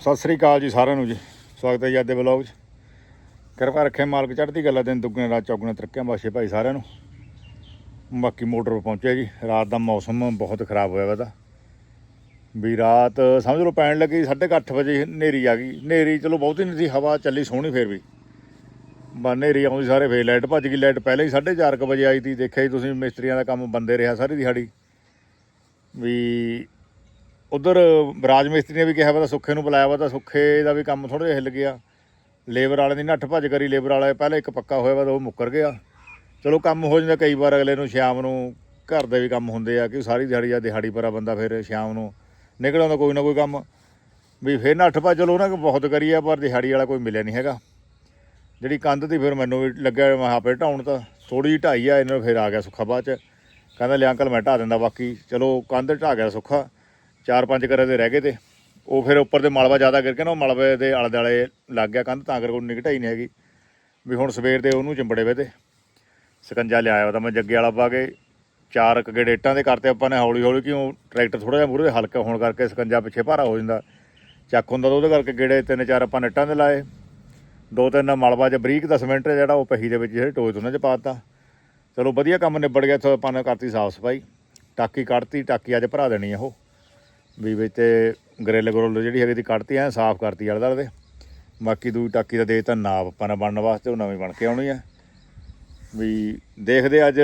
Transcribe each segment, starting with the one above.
ਸਤਿ ਸ੍ਰੀ ਅਕਾਲ ਜੀ ਸਾਰਿਆਂ ਨੂੰ ਜੀ। ਸਵਾਗਤ ਹੈ ਜੀ ਅੱਜ ਦੇ 'ਚ। ਕਿਰਪਾ ਰੱਖੇ ਮਾਲਕ ਚੜ੍ਹਦੀ ਗੱਲਾਂ ਦਿਨ ਦੁੱਗਣੇ, ਰਾਤ ਚੌਗਣੇ ਤਰੱਕੀਆਂ ਬਾਸ਼ੇ ਭਾਈ ਸਾਰਿਆਂ ਨੂੰ। ਬਾਕੀ ਮੋਟਰ 'ਤੇ ਪਹੁੰਚਿਆ ਜੀ। ਰਾਤ ਦਾ ਮੌਸਮ ਬਹੁਤ ਖਰਾਬ ਹੋਇਆ ਵਾ ਤਾਂ ਵੀ ਰਾਤ ਸਮਝ ਲਓ ਪੈਣ ਲੱਗੀ 8:30 ਵਜੇ ਹਨੇਰੀ ਆ ਗਈ। ਹਨੇਰੀ ਚਲੋ ਬਹੁਤੀ ਨਹੀਂ ਸੀ ਹਵਾ ਚੱਲੀ ਸੋਹਣੀ ਫੇਰ ਵੀ। ਬਾ ਹਨੇਰੀ ਆਉਂਦੀ ਸਾਰੇ, ਫੇਰ ਲਾਈਟ ਭੱਜ ਗਈ। ਲਾਈਟ ਪਹਿਲਾਂ ਹੀ 4:30 ਵਜੇ ਆਈ ਤੀ। ਦੇਖਿਆ ਜੀ ਤੁਸੀਂ ਮਿਸਤਰੀਆਂ ਦਾ ਕੰਮ ਬੰਦੇ ਰਿਹਾ ਸਾਰੀ ਦਿਹਾੜੀ। ਵੀ ਉਧਰ ਰਾਜ ਮਿਸਤਰੀ ਨੇ ਵੀ ਕਿਹਾ ਵਾ ਤਾਂ ਸੁੱਖੇ ਨੂੰ ਬੁਲਾਇਆ ਵਾ ਤਾਂ ਸੁੱਖੇ ਦਾ ਵੀ ਕੰਮ ਥੋੜਾ ਜਿਹਾ ਹਿੱਲ ਗਿਆ। ਲੇਬਰ ਵਾਲੇ ਦੀ ਨੱਠ ਭੱਜ ਕਰੀ, ਲੇਬਰ ਵਾਲਾ ਪਹਿਲਾਂ ਇੱਕ ਪੱਕਾ ਹੋਇਆ ਵਾ ਤਾਂ ਉਹ ਮੁੱਕਰ ਗਿਆ। ਚਲੋ ਕੰਮ ਹੋ ਜਾਂਦਾ ਕਈ ਵਾਰ ਅਗਲੇ ਨੂੰ ਸ਼ਾਮ ਨੂੰ ਘਰ ਦੇ ਵੀ ਕੰਮ ਹੁੰਦੇ ਆ ਕਿ ਸਾਰੀ ਦਿਹਾੜੀ ਆ ਦਿਹਾੜੀ ਪਰਾ ਬੰਦਾ ਫਿਰ ਸ਼ਾਮ ਨੂੰ ਨਿਕਲ ਆਉਂਦਾ ਕੋਈ ਨਾ ਕੋਈ ਕੰਮ। ਵੀ ਫਿਰ ਨੱਠ ਭੱਜ, ਚਲੋ ਉਹਨਾਂ ਕੋ ਬਹੁਤ ਕਰੀ ਆ, ਪਰ ਦਿਹਾੜੀ ਵਾਲਾ ਕੋਈ ਮਿਲਿਆ ਨਹੀਂ ਹੈਗਾ। ਜਿਹੜੀ ਕੰਧ ਦੀ ਫਿਰ ਮੈਨੂੰ ਵੀ ਲੱਗਿਆ ਮੈਂ ਆਪੇ ਢਾਉਣ ਤਾਂ ਥੋੜੀ ਜਿਹੀ ਢਾਈ ਆ, ਇਹਨਾਂ ਨੂੰ ਫਿਰ ਆ ਗਿਆ ਸੁੱਖਾ ਬਾਅਦ ਚ। ਕਹਿੰਦਾ ਲਿਆ ਅੰਕਲ ਮੈਂ ਢਾ ਦਿੰਦਾ ਬਾਕੀ। ਚਲੋ ਕੰਧ ਢਾ ਗਿਆ ਸੁੱਖਾ। ਚਾਰ ਪੰਜ ਕਰੇ ਦੇ ਰਹਿ ਗਏ ਤੇ ਉਹ ਫਿਰ ਉੱਪਰ ਤੇ ਮਲਬਾ ਜ਼ਿਆਦਾ ਕਰਕੇ ਨਾ, ਉਹ ਮਲਬੇ ਦੇ ਆਲੇ ਦੁਆਲੇ ਲੱਗ ਗਿਆ ਕੰਧ, ਤਾਂ ਕਰਕੇ ਉਹ ਨਿਕਟਾਈ ਨਹੀਂ ਹੈਗੀ। ਵੀ ਹੁਣ ਸਵੇਰ ਦੇ ਉਹਨੂੰ ਚਿੰਬੜੇ ਵੇ ਤੇ ਸਕੰਜਾ ਲਿਆਇਆ ਉਹ ਤਾਂ ਮੈਂ ਜੱਗੇ ਵਾਲਾ ਪਾ ਕੇ ਚਾਰ ਕੁ ਗੇੜੇ ਇੱਟਾਂ ਦੇ ਕਰਤੇ ਆਪਾਂ ਨੇ ਹੌਲੀ ਹੌਲੀ ਕਿਉਂ ਟਰੈਕਟਰ ਥੋੜਾ ਜਿਹਾ ਮੂਹਰੇ ਹਲਕਾ ਹੋਣ ਕਰਕੇ ਸਕੰਜਾ ਪਿੱਛੇ ਭਾਰਾ ਹੋ ਜਾਂਦਾ। ਚੱਕ ਹੁੰਦਾ ਤਾਂ ਉਹਦੇ ਕਰਕੇ ਗੇੜੇ ਤਿੰਨ ਚਾਰ ਆਪਾਂ ਨੱਟਾਂ ਦੇ ਲਾਏ। ਦੋ ਤਿੰਨ ਮਲਬਾ ਚ ਬਰੀਕ ਦਾ ਸਿਮੈਂਟ ਜਿਹੜਾ ਉਹ ਪਹੀ ਦੇ ਵਿੱਚ ਜਿਹੜੇ ਟੋਏ ਤੋਂ ਉਹਨਾਂ ਚ ਪਾਤਾ ਚਲੋ ਵਧੀਆ ਕੰਮ ਨਿਬੜ ਗਿਆ, ਇੱਥੋਂ ਆਪਾਂ ਨੇ ਕਰਤੀ ਸਾਫ਼ ਸਫ਼ਾਈ। ਟਾਕੀ ਕੱਢਤੀ, ਟਾਕੀ ਅੱਜ ਭਰਾ ਦੇਣੀ ਆ ਉਹ। ਵੀ ਵਿੱਚ ਤੇ ਗ੍ਰਿਲ ਗਰੁੱਲ ਜਿਹੜੀ ਹੈਗੀ ਦੀ ਕੱਢਤੀ ਐ, ਸਾਫ਼ ਕਰਤੀ ਆਲੇ ਦੁਆਲੇ ਦੇ ਬਾਕੀ ਦੂਜੀ ਟਾਕੀ ਦਾ ਦੇ ਤਾਂ ਨਾਪ, ਆਪਾਂ ਨੇ ਬਣਨ ਵਾਸਤੇ, ਉਹ ਨਵੀਂ ਬਣ ਕੇ ਆਉਣੀ ਆ ਵੀ ਦੇਖਦੇ ਅੱਜ,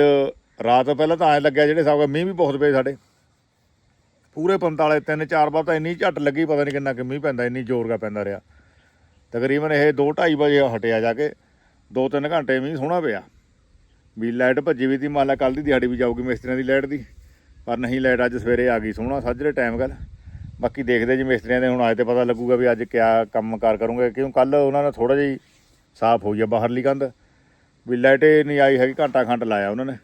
ਰਾਤ ਪਹਿਲਾਂ ਤਾਂ ਐ ਲੱਗਿਆ ਜਿਹੜੇ ਹਿਸਾਬ ਮੀਂਹ ਵੀ ਬਹੁਤ ਪਏ ਸਾਡੇ। ਪੂਰੇ 45 ਤਿੰਨ ਚਾਰ ਵਾਰ ਤਾਂ ਇੰਨੀ ਝੱਟ ਲੱਗੀ, ਪਤਾ ਨਹੀਂ ਕਿੰਨਾ ਕਿ ਮੀਂਹ ਪੈਂਦਾ, ਇੰਨੀ ਜ਼ੋਰ ਦਾ ਪੈਂਦਾ ਰਿਹਾ। ਤਕਰੀਬਨ ਇਹ 2:30 ਵਜੇ ਹਟਿਆ ਜਾ ਕੇ 2-3 ਘੰਟੇ ਮੀਂਹ ਸੋਹਣਾ ਪਿਆ। ਵੀ ਲਾਈਟ ਭੱਜੀ ਵੀ ਤੀ, ਮੰਨ ਲਾ ਕੱਲ ਦੀ ਦਿਹਾੜੀ ਵੀ ਜਾਊਗੀ ਮਿਸਤਰੀਆਂ ਦੀ ਲਾਈਟ ਦੀ। ਪਰ ਨਹੀਂ ਲਾਈਟ ਅੱਜ ਸਵੇਰੇ ਆ ਗਈ, ਸੋਹਣਾ ਸਾਜਰੇ ਟਾਈਮ ਗੱਲ ਬਾਕੀ ਦੇਖਦੇ ਜੀ ਮਿਸਤਰੀਆਂ ਦੇ, ਹੁਣ ਅੱਜ ਤੇ ਪਤਾ ਲੱਗੂਗਾ ਵੀ ਅੱਜ ਕਿਆ ਕੰਮ ਕਾਰ ਕਰੂੰਗੇ, ਕਿਉਂ ਕੱਲ ਉਹਨਾਂ ਨੇ ਥੋੜਾ ਜਿਹਾ ਸਾਫ਼ ਹੋਈ ਆ ਬਾਹਰਲੀ ਕੰਧ। ਵੀ ਲਾਈਟ ਨਹੀਂ ਆਈ ਹੈਗੀ, ਘੰਟਾ ਖੰਡ ਲਾਇਆ ਉਹਨਾਂ ਨੇ।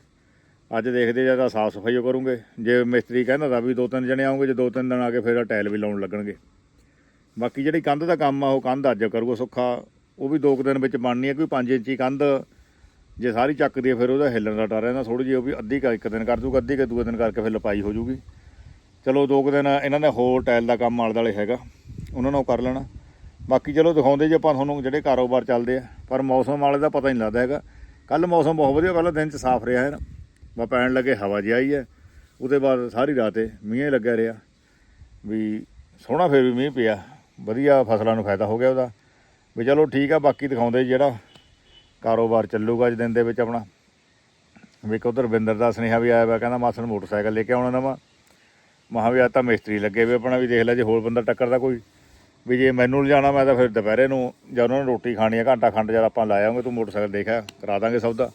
ਅੱਜ ਦੇਖਦੇ ਜਾਂ ਤਾਂ ਸਾਫ਼ ਸਫ਼ਾਈ ਉਹ ਕਰੂੰਗੇ। ਜੇ ਮਿਸਤਰੀ ਕਹਿੰਦਾ ਤਾਂ ਵੀ ਦੋ ਤਿੰਨ ਜਣੇ ਆਉਂਗੇ, ਜੇ ਦੋ ਤਿੰਨ ਦਿਨ ਆ ਕੇ ਫਿਰ ਟਾਇਲ ਵੀ ਲਾਉਣ ਲੱਗਣਗੇ। ਬਾਕੀ ਜਿਹੜੀ ਕੰਧ ਦਾ ਕੰਮ ਆ, ਉਹ ਕੰਧ ਅੱਜ ਕਰੂਗਾ ਸੁੱਖਾ। ਉਹ ਵੀ ਦੋ ਕੁ ਦਿਨ ਵਿੱਚ ਬਣਨੀ ਹੈ ਕੋਈ 5 ਇੰਚੀ ਕੰਧ ਜੇ ਸਾਰੀ ਚੱਕਦੀ ਹੈ, ਫਿਰ ਉਹਦਾ ਹਿੱਲਣ ਦਾ ਡਰ ਰਹਿੰਦਾ ਥੋੜੀ ਜਿਹੀ, ਉਹ ਵੀ ਅੱਧੀ ਕਾ ਇੱਕ ਦਿਨ ਕਰ ਦੂਗਾ ਅੱਧੀ ਕੁ ਦੂਏ ਦਿਨ ਕਰਕੇ ਫਿਰ ਲਪਾਈ ਹੋ ਜੂਗੀ। ਚਲੋ ਦੋ ਕੁ ਦਿਨ ਇਹਨਾਂ ਨੇ ਹੋਰ ਟਾਇਲ ਦਾ ਕੰਮ ਆਲੇ ਦੁਆਲੇ ਹੈਗਾ, ਉਹਨਾਂ ਨੂੰ ਕਰ ਲੈਣਾ। ਬਾਕੀ ਚਲੋ ਦਿਖਾਉਂਦੇ ਜੇ ਆਪਾਂ ਤੁਹਾਨੂੰ ਜਿਹੜੇ ਕਾਰੋਬਾਰ ਚੱਲਦੇ ਆ, ਪਰ ਮੌਸਮ ਵਾਲੇ ਦਾ ਪਤਾ ਨਹੀਂ ਲੱਗਦਾ ਹੈਗਾ। ਕੱਲ ਮੌਸਮ ਬਹੁਤ ਵਧੀਆ ਪਹਿਲਾਂ ਦਿਨ ਚ ਸਾਫ਼ ਰਿਹਾ ਹੈ ਨਾ। ਪੈਣ ਲੱਗੇ, ਹਵਾ ਜਿਹੀ ਆਈ ਹੈ। ਉਹਦੇ ਬਾਅਦ ਸਾਰੀ ਰਾਤ ਮੀਂਹ ਲੱਗਿਆ ਰਿਹਾ। ਵੀ ਸੋਹਣਾ ਫਿਰ ਵੀ ਮੀਂਹ ਪਿਆ। ਵਧੀਆ ਫਸਲਾਂ ਨੂੰ ਫਾਇਦਾ ਹੋ ਗਿਆ ਉਹਦਾ। ਵੀ ਚਲੋ ਠੀਕ ਆ, ਬਾਕੀ ਦਿਖਾਉਂਦੇ ਜਿਹੜਾ ਕਾਰੋਬਾਰ ਚੱਲੂਗਾ ਅੱਜ ਦਿਨ ਦੇ ਵਿੱਚ ਆਪਣਾ। ਵੀ ਇੱਕ ਉਧਰ ਬਿੰਦਰ ਦਾ ਸੁਨੇਹਾ ਵੀ ਆਇਆ ਵਾ, ਕਹਿੰਦਾ ਮਾਸਨ ਮੋਟਰਸਾਈਕਲ ਲੈ ਕੇ ਆਉਣਾ ਨਵਾਂ। ਮਹਾਂ ਵੀ ਆ ਤਾਂ ਮਿਸਤਰੀ ਲੱਗੇ ਵੀ ਆਪਣਾ, ਵੀ ਦੇਖ ਲੈ ਜੇ ਹੋਰ ਬੰਦਾ ਟੱਕਰਦਾ ਕੋਈ। ਵੀ ਜੇ ਮੈਨੂੰ ਲਿਜਾਣਾ, ਮੈਂ ਤਾਂ ਫਿਰ ਦੁਪਹਿਰੇ ਨੂੰ ਜਾਂ ਉਹਨਾਂ ਨੇ ਰੋਟੀ ਖਾਣੀ ਆ, ਘੰਟਾ ਖੰਡ ਜਦ ਆਪਾਂ ਲਾਇਆਂਗੇ ਤੂੰ ਮੋਟਰਸਾਈਕਲ ਦੇਖਿਆ ਕਰਾ ਦਾਂਗੇ ਸੌਦਾ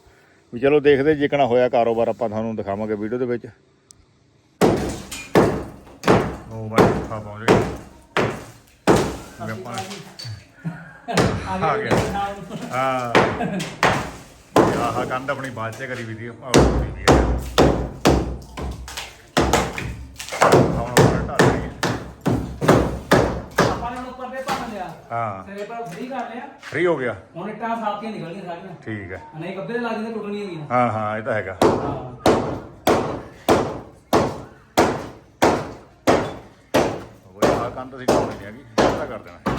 ਵੀ ਚਲੋ ਦੇਖਦੇ ਜਿਕਣਾ ਹੋਇਆ ਕਾਰੋਬਾਰ ਆਪਾਂ ਤੁਹਾਨੂੰ ਦਿਖਾਵਾਂਗੇ ਵੀਡੀਓ ਦੇ ਵਿੱਚ। ਉਹ ਬਾਈ ਪਹੁੰਚ ਗਏ। ਆਪਾਂ ਆ ਗਿਆ। ਹਾਂ। ਆਹ ਕੰਧ ਆਪਣੀ ਬਾਅਦ ਚ ਕਰੀ ਵੀ ਦੀ ਹੋਈ ਵੀ ਹੈ। ਹੁਣ ਆਪਾਂ ਢਾਲ ਲਈ ਆਪਾਂ ਨੇ ਹੁਣ ਉੱਪਰ ਤੇ ਭੰਨ ਲਿਆ। ਹਾਂ। ਸਿਰੇ ਪਰ ਫ੍ਰੀ ਕਰ ਲਿਆ। ਫ੍ਰੀ ਹੋ ਗਿਆ। ਹੁਣ ਇੱਟਾਂ ਸਾਫ਼ ਕੇ ਨਿਕਲਣੀਆਂ ਸਾਰੀਆਂ। ਠੀਕ ਹੈ। ਨਹੀਂ ਗੱਬੇ ਦੇ ਲੱਗ ਜਾਂਦੇ ਟੁੱਟਣੀਆਂ ਨਹੀਂ ਹਾਂ ਹਾਂ ਇਹ ਤਾਂ ਹੈਗਾ। ਹਾਂ। ਉਹ ਆਹ ਕੰਧ ਅਸੀਂ ਢਾਉਣੀ ਹੈਗੀ ਇਹ ਤਾਂ ਕਰ ਦੇਣਾ।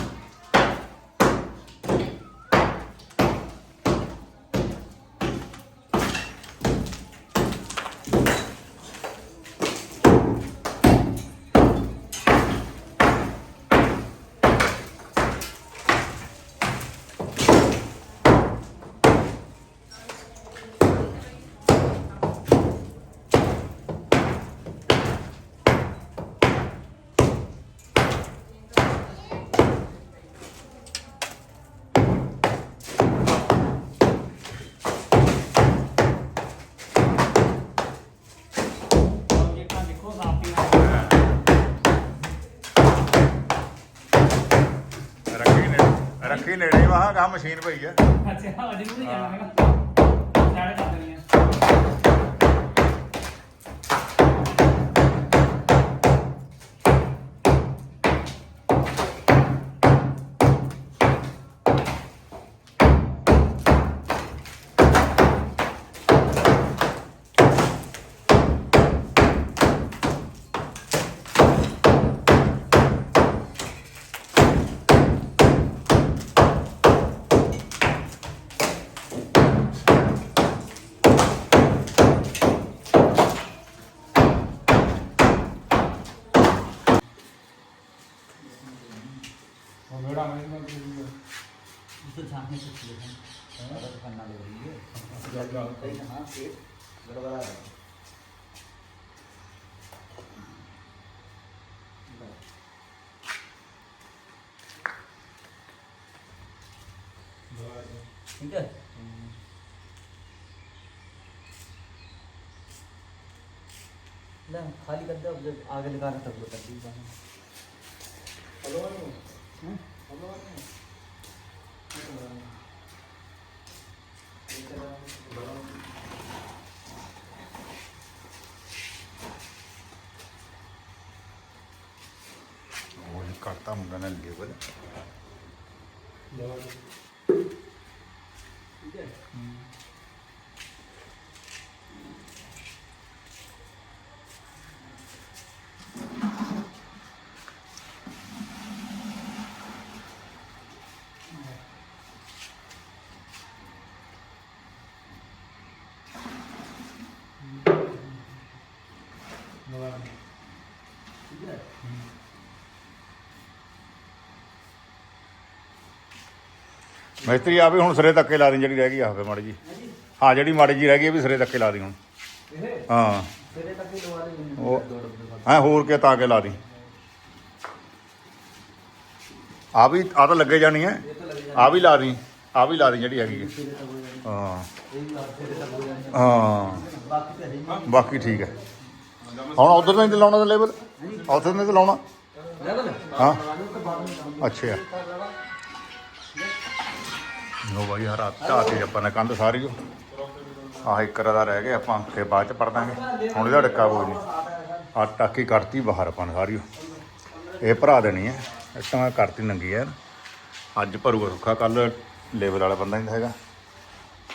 ਰੱਖੀ ਨੇੜੇ ਵਾਹ ਗਾ ਮਸ਼ੀਨ ਪਈ ਆ। ਅੱਛਾ ਅਜੇ ਨਹੀਂ ਜਾਣਾ ਹੈਗਾ कहीं हाँ पेट गड़बड़ा रहा है ठीक है ले खाली कर दे अब जब आगे लगाना तब वो ਮਿਸਤਰੀ ਆ ਵੀ ਹੁਣ ਸਿਰੇ ਧੱਕੇ ਲਾ ਦੇਣ ਜਿਹੜੀ ਰਹਿ ਗਈ ਆ ਫੇ ਮਾੜੀ ਜੀ। ਹਾਂ, ਜਿਹੜੀ ਮਾੜੀ ਜੀ ਰਹਿ ਗਈ ਇਹ ਵੀ ਸਿਰੇ ਧੱਕੇ ਲਾ ਦੀ ਹੁਣ। ਹਾਂ। ਉਹ ਹਾਂ ਹੋਰ ਕੇ ਤਾਂ ਕੇ ਲਾ ਦੀ ਆ ਵੀ, ਆ ਤਾਂ ਲੱਗੇ ਜਾਣੀ ਹੈ ਆ ਵੀ ਲਾ ਦੀ ਆ ਵੀ ਲਾ ਦੀ ਜਿਹੜੀ ਹੈਗੀ ਹੈ ਹਾਂ। ਹਾਂ। ਬਾਕੀ ਠੀਕ ਹੈ ਹੁਣ ਉਧਰ ਨਹੀਂ ਲਾਉਣਾ ਲੇਬਰ ਉਧਰ ਨਹੀਂ ਲਾਉਣਾ? ਹਾਂ। ਅੱਛਾ। ਨੋ ਬਾਈ ਹਰਾ ਢਾਤੀ ਆਪਾਂ ਨੇ ਕੰਧ ਸਾਰੀ ਉਹ। ਆਹ ਇੱਕ ਰਦਾ ਰਹਿ ਗਿਆ ਆਪਾਂ, ਫੇਰ ਬਾਅਦ ਚ ਪੜ ਦਾਂਗੇ। ਹੁਣ ਇਹਦਾ ਡੱਕਾ ਕੋਈ ਨਹੀਂ। ਆ ਟਾਕੀ ਕਰਤੀ ਬਾਹਰ ਆਪਾਂ ਨੇ ਸਾਰੀ ਉਹ। ਇਹ ਭਰਾ ਦੇਣੀ ਹੈ ਇੱਟਾਂ ਕਰਤੀ ਨੰਗੀ ਹੈ। ਅੱਜ ਭਰੂਗਾ ਸੁੱਖਾ ਕੱਲ ਲੇਬਰ ਵਾਲਾ ਬੰਦਾ ਨਹੀਂ ਹੈਗਾ।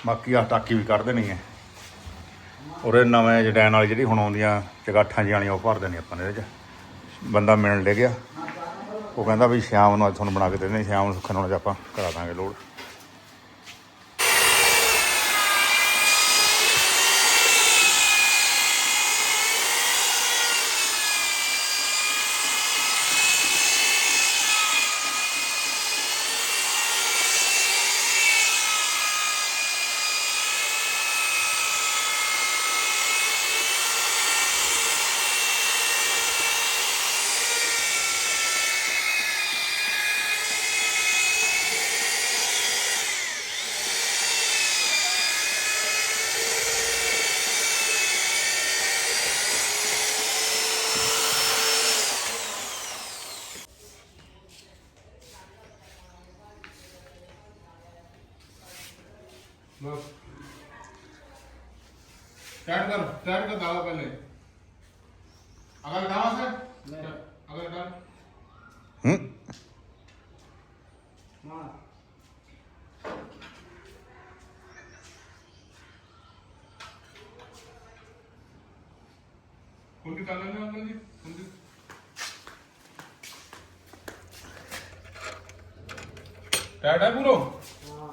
ਬਾਕੀ ਆ ਟਾਕੀ ਵੀ ਕੱਢ ਦੇਣੀ ਹੈ। ਔਰ ਇਹ ਨਵੇਂ ਜਡੈਨ ਵਾਲੀ ਜਿਹੜੀ ਹੁਣ ਆਉਂਦੀਆਂ ਚਗਾਠਾਂ ਜਿਹੀਆਂ ਉਹ ਭਰ ਦੇਣੀ ਆਪਾਂ ਨੇ ਇਹਦੇ ਚ। ਬੰਦਾ ਮਿਲਣ ਲੈ ਗਿਆ। ਉਹ ਕਹਿੰਦਾ ਵੀ ਸ਼ਾਮ ਨੂੰ ਅੱਜ ਤੁਹਾਨੂੰ ਬਣਾ ਕੇ ਦੇਣੇ ਸ਼ਾਮ ਨੂੰ ਸੁੱਖਣ ਨੂੰ ਅੱਜ ਆਪਾਂ ਕਰਾ ਦਾਂਗੇ ਲੋੜ। ਟਾਈਟ ਪੂਰੋ ਹਾਂ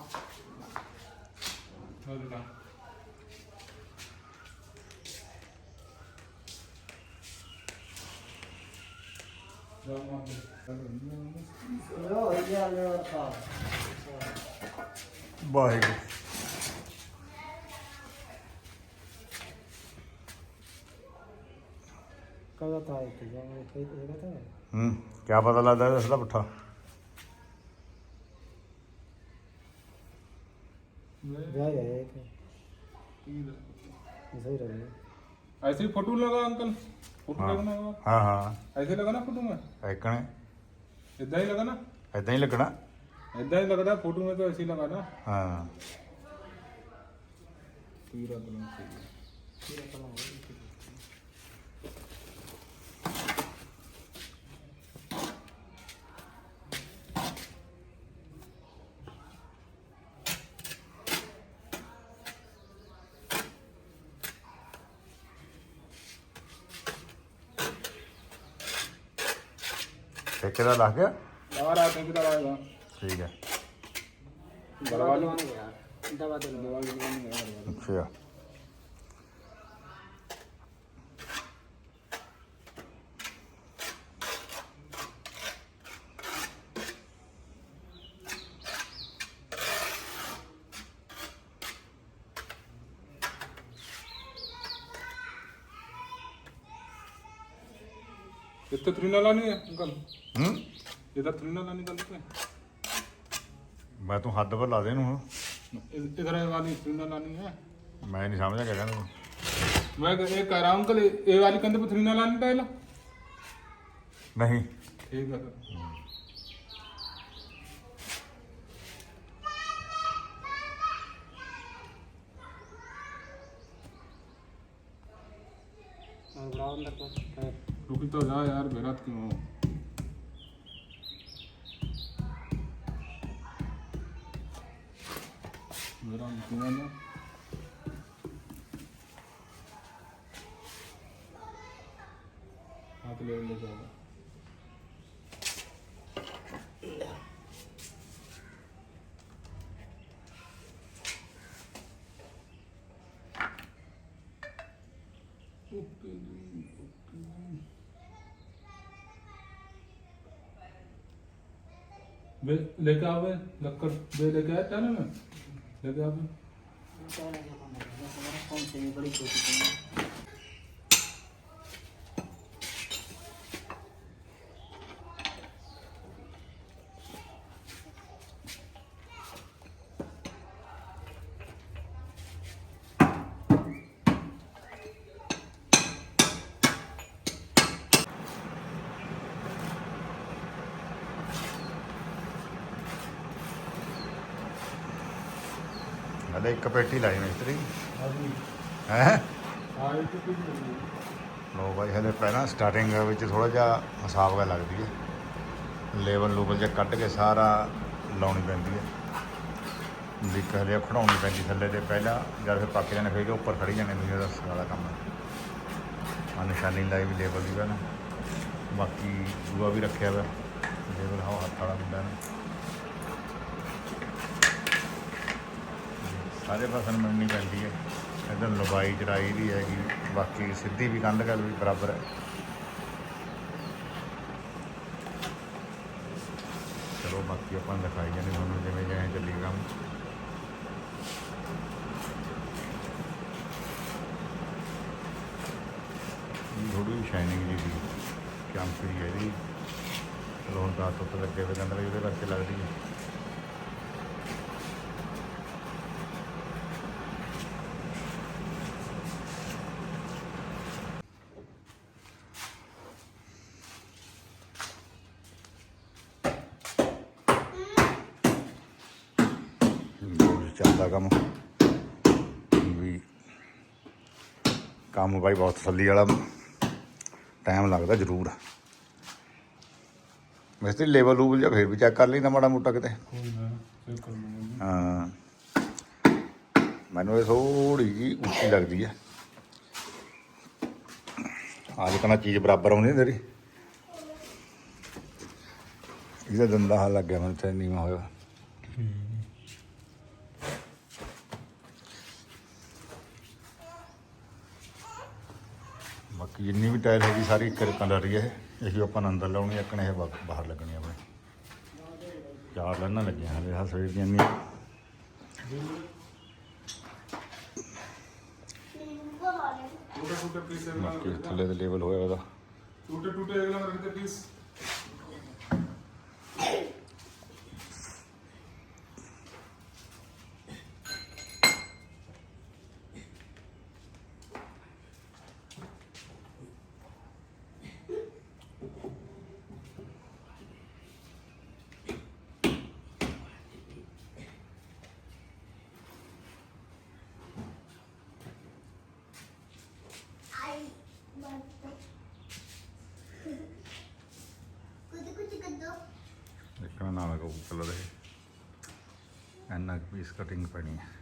ਕਦਾ ਤਾਂ ਆਇਆ ਕਿ ਜਾਂ ਇਹ ਇਹਦਾ ਹੂੰ। ਕੀ ਪਤਾ ਲੱਗਦਾ ਇਹਦਾ ਪੁੱਠਾ। जाए है एक सही रहेगा ऐसे ही फोटो लगा अंकल फोटो हाँ। लगना होगा ਹਾਂ ਹਾਂ ऐसे लगा ना फोटो में ਐਕਣੇ इतना ही लगा ना ਇਦਾਂ ਹੀ ਲੱਗਣਾ इतना ही लगता है फोटो में तो ऐसे ही लगा ना ਹਾਂ पूरा कलम चाहिए ਕਿਹਦਾ ਲੱਗ ਗਿਆ? ਦਵਾ ਰਾਤ ਨੂੰ ਕਿਹਦਾ ਲੱਗਦਾ ਠੀਕ ਹੈ। ਦਵਾ ਲਵਾਉਣ ਗਿਆ ਦਵਾ ਦੇ ਦਵਾ ਲਵਾਉਣ ਗਿਆ ਅੱਛਾ। ਇੱਥੇ ਥਰੀ ਨਾਲ ਲਾਣੀ ਹੈ ਅੰਕਲ ਹੂੰ ਇਧਰ ਥਰੀ ਨਾਲ ਲਾਣੀ ਗੱਲ ਮੈਂ ਤੂੰ ਹੱਦ ਪਰ ਲਾ ਦੇ ਇਹਨੂੰ ਹੁਣ इधर वाली थ्री ना लानी है ਮੈਂ ਨਹੀਂ ਸਮਝਿਆ ਕਿਆ ਕਹਿੰਦਾ ਤੂੰ मैं ये कह रहा हूँ अंकल ये वाली कंधे पे थ्री ना लानी पहला ਨਹੀਂ ठीक है सर और बढ़ाओ अंदर को पैर। रुक तो जा यार बेरात क्यों हो मेरा बे लेके आवे लक्कड़ बे लेके आया था ना मैं लेके आवे कौन से ये बड़ी छोटी ਹਲੇ ਇੱਕ ਪੇਟੀ ਲਾਈ ਮਿਸਤਰੀ। ਹੈ? ਲੋ ਬਾਈ ਹਲੇ ਪਹਿਲਾਂ ਸਟਾਰਟਿੰਗ ਵਿੱਚ ਥੋੜਾ ਜਿਹਾ ਹਿਸਾਬ ਗਾ ਲੱਗਦੀ ਹੈ। ਲੈਵਲ ਲੂਵਲ ਜਿਹਾ ਕੱਢ ਕੇ ਸਾਰਾ ਲਾਉਣੀ ਪੈਂਦੀ ਹੈ। ਵੀ ਹਲੇ ਖੜਾਉਣੀ ਪੈਂਦੀ ਥੱਲੇ ਤੇ ਪਹਿਲਾਂ ਜਦ ਫਿਰ ਪੱਕ ਜਾਣੇ ਫਿਰ ਉੱਪਰ ਖੜੀ ਜਾਣੇ ਵੀ ਉਹਦਾ ਸਾਰਾ ਕੰਮ ਆ ਨਿਸ਼ਾਨੀ ਲਾਈ ਵੀ ਲੈਵਲ ਦੀ ਪਹਿਲਾਂ। ਬਾਕੀ ਜੂਆ ਵੀ ਰੱਖਿਆ ਹੋਇਆ। ਲੈਵਲ ਹਾਂ ਹੱਥ ਵਾਲਾ ਮੁੰਡਾ ਨੇ। ਸਾਰੇ ਫਸਲ ਮੰਨਣੀ ਪੈਂਦੀ ਹੈ। ਇਧਰ ਲੰਬਾਈ ਚੜਾਈ ਵੀ ਹੈਗੀ, ਬਾਕੀ ਸਿੱਧੀ ਵੀ ਕੰਧ ਗੱਲ ਵੀ ਬਰਾਬਰ ਹੈ। ਚਲੋ ਬਾਕੀ ਆਪਾਂ ਨੂੰ ਦਿਖਾਈ ਜਾਂਦੇ ਤੁਹਾਨੂੰ ਜਿਵੇਂ ਜਿਵੇਂ ਚੱਲੀ ਕੰਮ। ਥੋੜੀ ਸ਼ਾਈਨਿੰਗ ਜੀ ਦੀ ਚਮਕਦੀ ਹੈ ਇਹਦੀ। ਚਲੋ ਹੁਣ ਤਾਂ ਉੱਤੇ ਲੱਗੇ ਹੋਏ ਕਹਿੰਦਾ ਇਹਦੇ ਕਰਕੇ ਲੱਗਦੀ ਹੈ ਰੋਜ਼ ਚੱਲਦਾ ਕੰਮ। ਵੀ ਕੰਮ ਬਾਈ ਬਹੁਤ ਤਸੱਲੀ ਵਾਲਾ। ਟਾਈਮ ਲੱਗਦਾ ਜ਼ਰੂਰ। ਮਿਸਤਰੀ ਲੇਵਲ ਲੂਵਲ ਜਾਂ ਫੇਰ ਵੀ ਚੈੱਕ ਕਰ ਲਈਦਾ ਮਾੜਾ ਮੋਟਾ ਕਿਤੇ। ਹਾਂ। ਮੈਨੂੰ ਇਹ ਥੋੜੀ ਜੀ ਉੱਚੀ ਲੱਗਦੀ ਹੈ ਆਜ ਕਨਾ ਚੀਜ਼ ਬਰਾਬਰ ਆਉਂਦੀ ਤੇਰੀ। ਇਹਦਾ ਦੰਦਾ ਹਾਲ ਲੱਗਿਆ ਮੈਨੂੰ ਤੇ ਨੀਵਾ ਹੋਇਆ। ਜਿੰਨੀ ਵੀ ਟਾਇਲ ਹੈਗੀ ਸਾਰੀ ਇੱਕ ਰਕਾਂ ਲੱਗ ਰਹੀ ਹੈ। ਇਹੀ ਆਪਾਂ ਅੰਦਰ ਲਾਉਣੀ ਹੈ ਕਣੇ ਬਾਹਰ ਲੱਗਣੀ ਆਪਣੇ ਚਾਰ ਲੈਣਾ ਲੱਗੀਆਂ ਹਲੇ ਹਾ ਸਵੇਰ ਦੀਆਂ ਨਹੀਂ ਟੂਟੇ ਟੂਟੇ ਪੀਸ ਬਾਕੀ ਥੱਲੇ ਤੇ ਲੇਵਲ ਹੋਇਆ ਉਹਦਾ। ਟੂਟੇ ਟੂਟੇ ਅਗਲਾ ਰੱਖਦੇ ਪੀਸ। ਦੇਖਣਾ ਨਾਲ ਕੋ ਕਲਰ ਇਹ। ਐਨਾ ਪੀਸ ਕਟਿੰਗ ਪੈਣੀ ਹੈ।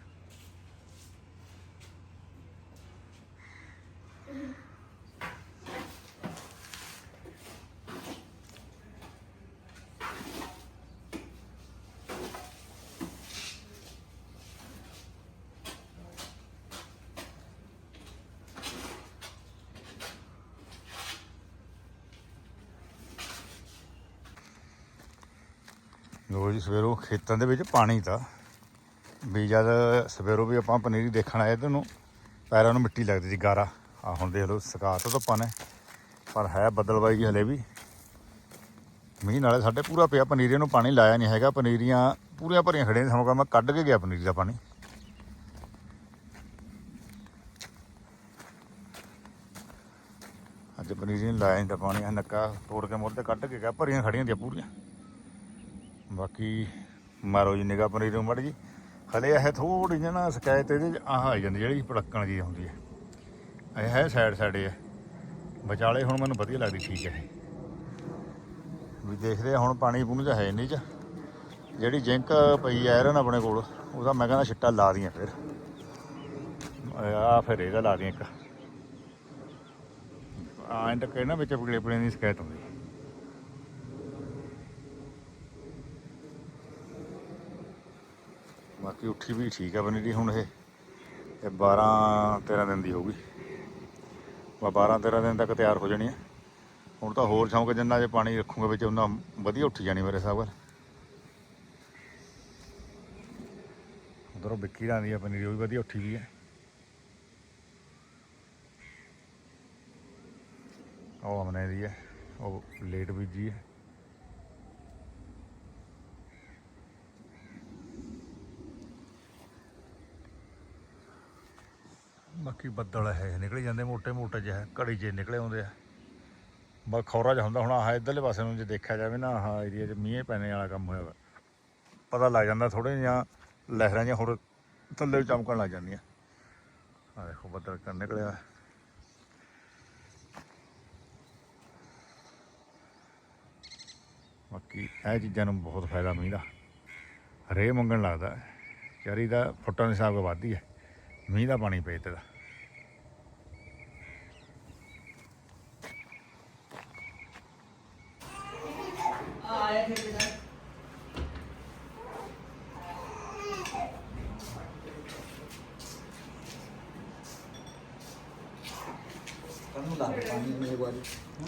ਲੋ ਜੀ, ਸਵੇਰੋਂ ਖੇਤਾਂ ਦੇ ਵਿੱਚ ਪਾਣੀ ਤਾਂ। ਵੀ ਜਦ ਸਵੇਰੋਂ ਵੀ ਆਪਾਂ ਪਨੀਰੀ ਦੇਖਣ ਆਏ ਤੁਹਾਨੂੰ ਪੈਰਾਂ ਨੂੰ ਮਿੱਟੀ ਲੱਗਦੀ ਸੀ, ਗਾਰਾ। ਆ ਹੁਣ ਦੇਖ ਲਓ, ਸੁਕਾ ਤਾ ਧੁੱਪਾਂ ਨੇ, ਪਰ ਹੈ ਬਦਲਵਾਈ ਹਲੇ ਵੀ। ਮੀਂਹ ਨਾਲੇ ਸਾਡੇ ਪੂਰਾ ਪਿਆ, ਪਨੀਰੀਆਂ ਨੂੰ ਪਾਣੀ ਲਾਇਆ ਨਹੀਂ ਹੈਗਾ। ਪਨੀਰੀਆਂ ਪੂਰੀਆਂ ਭਰੀਆਂ ਖੜੀਆਂ ਨੇ ਸਮਕਾ ਮੈਂ ਕੱਢ ਕੇ ਗਿਆ ਪਨੀਰੀ ਦਾ ਪਾਣੀ। ਅੱਜ ਪਨੀਰੀ ਨੂੰ ਲਾਇਆ ਨਹੀਂ ਤਾਂ ਪਾਣੀ ਆ ਨੱਕਾ ਤੋੜ ਕੇ ਮੁੱਢ ਤੇ ਕੱਢ ਕੇ ਗਿਆ, ਭਰੀਆਂ ਖੜੀਆਂ ਦੀਆਂ ਪੂਰੀਆਂ। ਬਾਕੀ ਮਾਰੋ ਜੀ ਨਿਗਾ ਪਨੀਰੀ ਨੂੰ ਮੜ ਜੀ। ਹਲੇ ਇਹ ਥੋੜੀ ਜਿਹੀ ਨਾ ਸ਼ਿਕਾਇਤ ਇਹਦੇ 'ਚ ਆਹ ਆ ਜਾਂਦੀ, ਜਿਹੜੀ ਪੜਕਣ ਜੀ ਹੁੰਦੀ ਹੈ। ਇਹ ਹੈ ਸਾਈਡ ਸਾਈਡ ਹੈ ਵਿਚਾਲੇ ਹੁਣ ਮੈਨੂੰ ਵਧੀਆ ਲੱਗਦੀ ਠੀਕ ਹੈ ਇਹ। ਵੀ ਦੇਖਦੇ ਆ ਹੁਣ ਪਾਣੀ ਪੂਣੀ ਤਾਂ ਹੈ ਨਹੀਂ ਚ। ਜਿਹੜੀ ਜਿੰਕ ਪਈ ਆਇਰਨ ਆਪਣੇ ਕੋਲ, ਉਹਦਾ ਮੈਂ ਕਹਿੰਦਾ ਛਿੱਟਾ ਲਾ ਦੀਆਂ ਫਿਰ। ਆ ਫਿਰ ਇਹਦਾ ਲਾ ਦੀਆਂ ਇੱਕ। ਆਂ ਤੱਕ ਇਹਨਾਂ ਵਿੱਚ ਪਕੜੇ ਪੜੇ ਦੀ ਸ਼ਿਕਾਇਤ ਹੁੰਦੀ। ਬਾਕੀ ਉੱਠੀ ਵੀ ਠੀਕ ਆ ਬਣੀ ਦੀ ਹੁਣ ਇਹ। ਇਹ 12 13 ਦਿਨ ਦੀ ਹੋਊਗੀ ਬਾ 12 13 ਦਿਨ ਤੱਕ ਤਿਆਰ ਹੋ ਜਾਣੀ ਹੈ ਹੁਣ ਤਾਂ ਹੋਰ ਸ਼ੌਂਕ ਜਿੰਨਾ ਜੇ ਪਾਣੀ ਰੱਖੂਗਾ ਵਿੱਚ ਉਹਨਾਂ ਵਧੀਆ ਉੱਠੀ ਜਾਣੀ ਮੇਰੇ ਹਿਸਾਬ ਨਾਲ। ਉਧਰੋਂ ਵਿੱਕੀ ਰਾਂ ਦੀ ਆ ਪਨੀਰੀ ਉਹ ਵੀ ਵਧੀਆ ਉੱਠੀ ਵੀ ਹੈ ਉਹ ਅਮਨੇ ਦੀ ਹੈ ਉਹ ਲੇਟ ਬੀਜੀ ਹੈ ਬਾਕੀ ਬੱਦਲ ਹੈ ਨਿਕਲੇ ਜਾਂਦੇ ਮੋٹے ਮੋٹے ਜਿਹੇ ਘੜੀ ਜੇ ਨਿਕਲੇ ਆਉਂਦੇ ਆ। ਬਾ ਖੌਰਾ ਜਿਹਾ ਹੁੰਦਾ, ਹੁਣ ਆਹ ਇਧਰਲੇ ਪਾਸੇ ਨੂੰ ਜੇ ਦੇਖਿਆ ਜਾਵੇ ਨਾ, ਆਹ ਏਰੀਆ 'ਚ ਮੀਂਹ ਪੈਣੇ ਵਾਲਾ ਕੰਮ ਹੋਇਆ ਵਾ। ਪਤਾ ਲੱਗ ਜਾਂਦਾ ਥੋੜੇ ਜਿਹਾ ਲਹਿਰਾਂ ਜਿਹਾ ਹੋਰ ਥੱਲੇ ਚਮਕਣ ਲੱਗ ਜਾਂਦੀਆਂ। ਆ ਦੇਖੋ ਬੱਦਲ ਕਰ ਨਿਕਲਿਆ। ਬਾਕੀ ਇਹ ਚੀਜ਼ਾਂ ਨੂੰ ਬਹੁਤ ਫਾਇਦਾ ਮਿਲਦਾ ਰੇ ਮੰਗਣ ਲੱਗਦਾ। ਚਾਰੀ ਦਾ ਫੁੱਟਾਂ ਦੇ ਹਿਸਾਬ ਨਾਲ ਵੱਧਦੀ ਹੈ ਮੀਂਹ ਦਾ ਪਾਣੀ ਪਏ ਤੇ ਦਾ।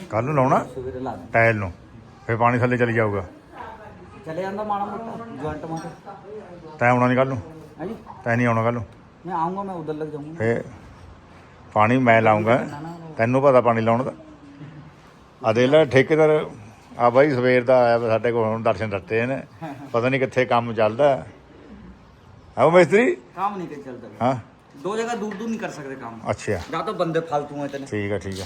ਕੱਲ ਨੂੰ ਲਾਉਣਾ? ਟਾਇਲ ਨੂੰ। ਫਿਰ ਪਾਣੀ ਥੱਲੇ ਚਲੀ ਜਾਊਗਾ। ਚਲੇ ਜਾਂਦਾ ਮਾੜਾ ਮੋਟਾ ਜੁਆਇੰਟ ਮਾ ਤੈਂ ਆਉਣਾ ਨਹੀਂ ਕੱਲ ਨੂੰ? ਹਾਂਜੀ? ਤੈਂ ਨਹੀਂ ਆਉਣਾ ਕੱਲ ਨੂੰ? ਮੈਂ ਆਉਂਗਾ ਮੈਂ ਉਧਰ ਲੱਗ ਜਾਊਂਗਾ। ਫਿਰ ਪਾਣੀ ਮੈਂ ਲਾਉਂਗਾ ਤੈਨੂੰ ਪਤਾ ਪਾਣੀ ਲਾਉਣ ਦਾ। ਆ ਠੇਕੇਦਾਰ ਆ ਬਾਈ ਸਵੇਰ ਦਾ ਆਇਆ ਸਾਡੇ ਕੋਲ ਹੁਣ ਦਰਸ਼ਨ ਦਿੱਤੇ ਨੇ ਪਤਾ ਨਹੀਂ ਕਿੱਥੇ ਕੰਮ ਚੱਲਦਾ। ਆਓ ਮਿਸਤਰੀ। ਕੰਮ ਨਹੀਂ ਤੇ ਚੱਲਦਾ। ਹਾਂ। ਦੋ ਜਗ੍ਹਾ ਦੂਰ ਦੂਰ ਨਹੀਂ ਕਰ ਸਕਦੇ ਕੰਮ। ਅੱਛਾ। ਜਾਂ ਤਾਂ ਬੰਦੇ ਫालतू ਹੈ ਤੈਨੂੰ ਠੀਕ ਆ ਠੀਕ ਆ।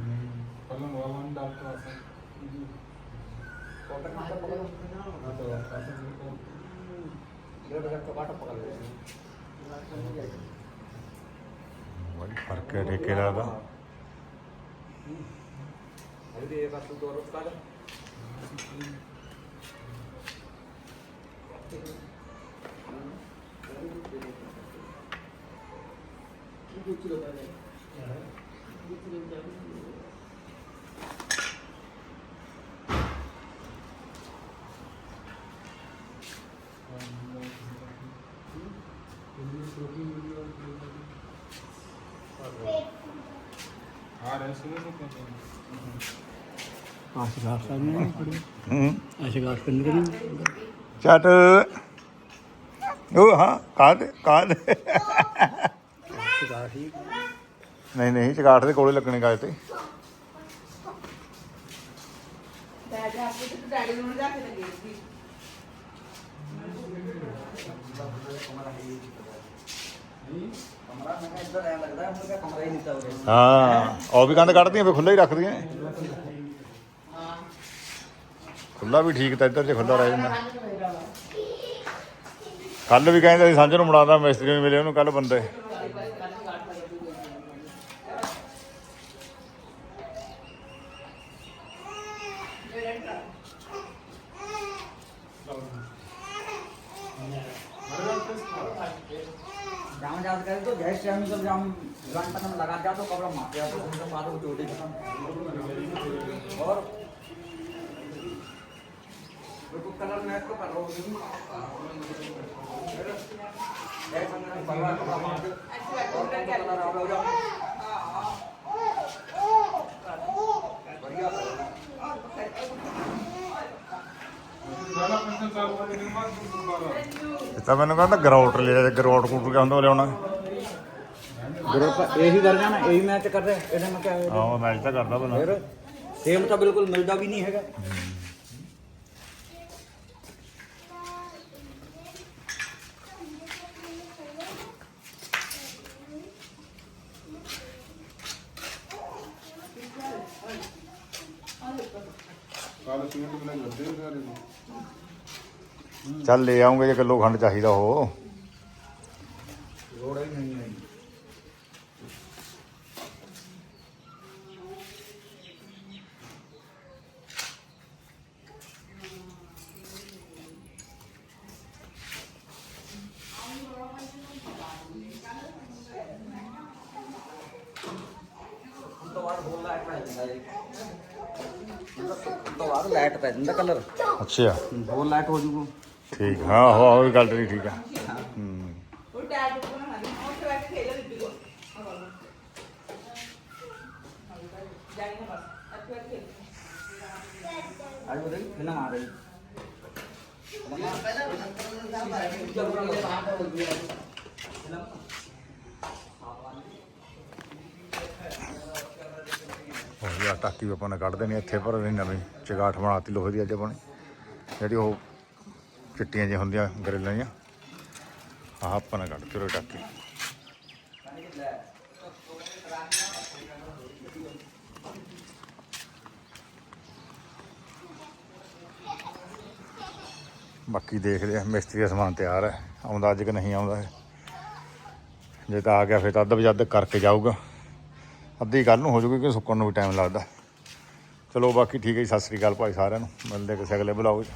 Dah cakap apa kalau? ਬੜੀ ਫ਼ਰਕ ਹੈ ਠੇਕੇਦਾਰ ਦਾ Hari dia kasih dua ਆਸ਼ਿਕਾਰ ਉਹ ਹਾਂ ਕਾਦ ਕਾਦ ਨਹੀਂ ਨਹੀਂ ਚਗਾਠ ਦੇ ਕੋਲੇ ਲੱਗਣੇ ਗਾਇ ਤੇ? ਉਹ ਵੀ ਕੰਧ ਕੱਢਦੀਆਂ ਫੇ ਖੁੱਲਾ ਹੀ ਰੱਖਦੀਆਂ ਖੁੱਲਾ ਵੀ ਠੀਕ ਤਾਂ ਇੱਧਰ ਜੇ ਖੁੱਲਾ ਰਹਿ ਜਾਂਦਾ ਕੱਲ ਵੀ ਕਹਿੰਦੇ ਸੀ ਸਾਂਝ ਨੂੰ ਮੁੜਾਦਾ ਮਿਸਤਰੀ ਨੂੰ ਮਿਲੇ ਉਹਨੂੰ ਕੱਲ ਬੰਦੇ जाम जात करे तो गैस टाइम जब जाम घंटा में लगा दिया तो कपड़ा मार दिया तो उनके बाद वो चोटी खत्म और बिल्कुल कलर मैच को कर लो गैस अंदर भगवान कपड़ा मार दे और कलर आप लोग जाओ बढ़िया ਸਾਰਾ ਪੈਸੇ ਚਾਲੂ ਕਰਕੇ ਨਿਰਮਾਣ ਦੁਬਾਰਾ ਇਹ ਤਾਂ ਮੈਨੂੰ ਕਹਿੰਦਾ ਗਰਾਊਟ ਲਿਆ ਜੇ ਗਰਾਊਟ ਕੂਟ ਕਹਿੰਦਾ ਲਿਆਉਣਾ ਗੁਰਪ੍ਰੀਤ ਇਹੀ ਵਰਗਾ ਨਾ ਇਹੀ ਮੈਚ ਕਰ ਰਿਹਾ ਮੈਂ ਕਿਹਾ ਇਹਦੇ- ਮੈਚ ਤਾਂ ਕਰਦਾ ਬੰਦਾ ਫਿਰ ਸੇਮ ਤਾਂ ਬਿਲਕੁਲ ਮਿਲਦਾ ਵੀ ਨਹੀਂ ਹੈਗਾ। ਚੱਲ ਲੈ ਆਉਂਗੇ ਜੇ ਕਿਲੋ ਖੰਡ ਚਾਹੀਦਾ ਹੋ ਤੋਂ ਬਾਅਦ ਲਾਈਟ ਪੈ ਜਾਂਦਾ ਕਲਰ ਅੱਛਾ। ਹੋਰ ਲਾਈਟ ਹੋ ਜੂਗਾ। ਠੀਕ ਹਾਂ ਹੋ ਵੀ ਗੱਲ ਠੀਕ ਆ। ਉਹ ਟਾਕੀ ਵੀ ਆਪਾਂ ਨੇ ਕੱਢ ਦੇਣੀ ਇੱਥੇ ਪਰ ਨਹੀਂ ਨਵੀਂ ਚਗਾਠ ਬਣਾਤੀ ਲੋਹੇ ਦੀ ਅੱਜ ਆਪਾਂ ਨੇ। ਜਿਹੜੀ ਉਹ ਚਿੱਟੀਆਂ ਜਿਹੀਆਂ ਹੁੰਦੀਆਂ, ਗਰੇਲਾਂ ਜਿਹੀਆਂ, ਆਹ ਆਪਾਂ ਨੇ ਕੱਢ ਕੇ ਟਾਕੀ ਬਾਕੀ ਦੇਖਦੇ ਆ, ਮਿਸਤਰੀ ਦਾ ਸਮਾਨ ਤਿਆਰ ਹੈ ਆਉਂਦਾ ਅੱਜ ਕਿ ਨਹੀਂ ਆਉਂਦਾ ਜੇ ਤਾਂ ਆ ਗਿਆ, ਫਿਰ ਤਾਂ ਅੱਧ ਬਜੱਦ ਕਰਕੇ ਜਾਊਗਾ। ਅੱਧੀ ਗੱਲ ਨੂੰ ਹੋ ਜੂਗੀ ਕਿ ਸੁੱਕਣ ਨੂੰ ਵੀ ਟਾਈਮ ਲੱਗਦਾ। ਚਲੋ ਬਾਕੀ ਠੀਕ ਹੈ ਜੀ, ਸਤਿ ਸ੍ਰੀ ਅਕਾਲ ਭਾਈ ਸਾਰਿਆਂ ਨੂੰ। ਮਿਲਦੇ ਕਿਸੇ ਅਗਲੇ ਬਲੌਗ 'ਚ।